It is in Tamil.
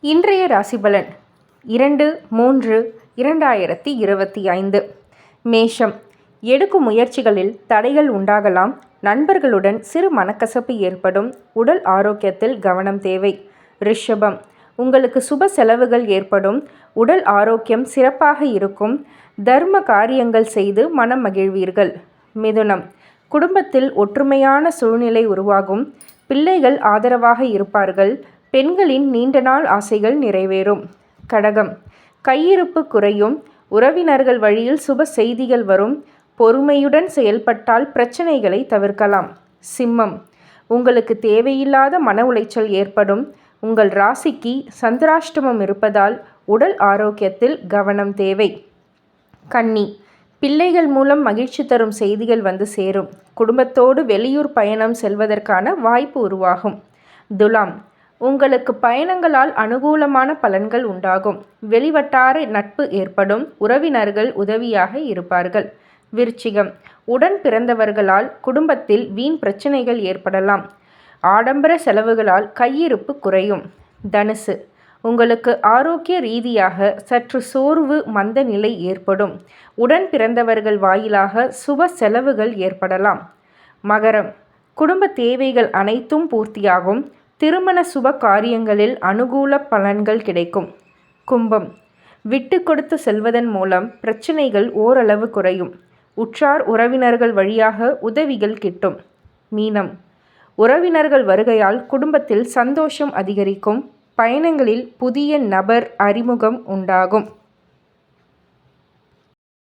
இன்றைய ராசிபலன் இரண்டு மூன்று இரண்டாயிரத்தி இருபத்தி ஐந்து. மேஷம். எடுக்கும் முயற்சிகளில் தடைகள் உண்டாகலாம். நண்பர்களுடன் சிறு மனக்கசப்பு ஏற்படும். உடல் ஆரோக்கியத்தில் கவனம் தேவை. ரிஷபம். உங்களுக்கு சுப செலவுகள் ஏற்படும். உடல் ஆரோக்கியம் சிறப்பாக இருக்கும். தர்ம காரியங்கள் செய்து மனம் மகிழ்வீர்கள். மிதுனம். குடும்பத்தில் ஒற்றுமையான சூழ்நிலை உருவாகும். பிள்ளைகள் ஆதரவாக இருப்பார்கள். பெண்களின் நீண்ட நாள் ஆசைகள் நிறைவேறும். கடகம். கையிருப்பு குறையும். உறவினர்கள் வழியில் சுப செய்திகள் வரும். பொறுமையுடன் செயல்பட்டால் பிரச்சனைகளை தவிர்க்கலாம். சிம்மம். உங்களுக்கு தேவையில்லாத மன உளைச்சல் ஏற்படும். உங்கள் ராசிக்கு சந்திராஷ்டமம் இருப்பதால் உடல் ஆரோக்கியத்தில் கவனம் தேவை. கன்னி. பிள்ளைகள் மூலம் மகிழ்ச்சி தரும் செய்திகள் வந்து சேரும். குடும்பத்தோடு வெளியூர் பயணம் செல்வதற்கான வாய்ப்பு உருவாகும். துலாம். உங்களுக்கு பயணங்களால் அனுகூலமான பலன்கள் உண்டாகும். வெளிவட்டார நட்பு ஏற்படும். உறவினர்கள் உதவியாக இருப்பார்கள். விருச்சிகம். உடன் பிறந்தவர்களால் குடும்பத்தில் வீண் பிரச்சனைகள் ஏற்படலாம். ஆடம்பர செலவுகளால் கையிருப்பு குறையும். தனுசு. உங்களுக்கு ஆரோக்கிய ரீதியாக சற்று சோர்வு மந்த நிலை ஏற்படும். உடன் பிறந்தவர்கள் வாயிலாக சுப செலவுகள் ஏற்படலாம். மகரம். குடும்ப தேவைகள் அனைத்தும் பூர்த்தியாகும். திருமண சுப காரியங்களில் அனுகூல பலன்கள் கிடைக்கும். கும்பம். விட்டு கொடுத்து செல்வதன் மூலம் பிரச்சனைகள் ஓரளவு குறையும். உற்றார் உறவினர்கள் வழியாக உதவிகள் கிட்டும். மீனம். உறவினர்கள் வருகையால் குடும்பத்தில் சந்தோஷம் அதிகரிக்கும். பயணங்களில் புதிய நபர் அறிமுகம் உண்டாகும்.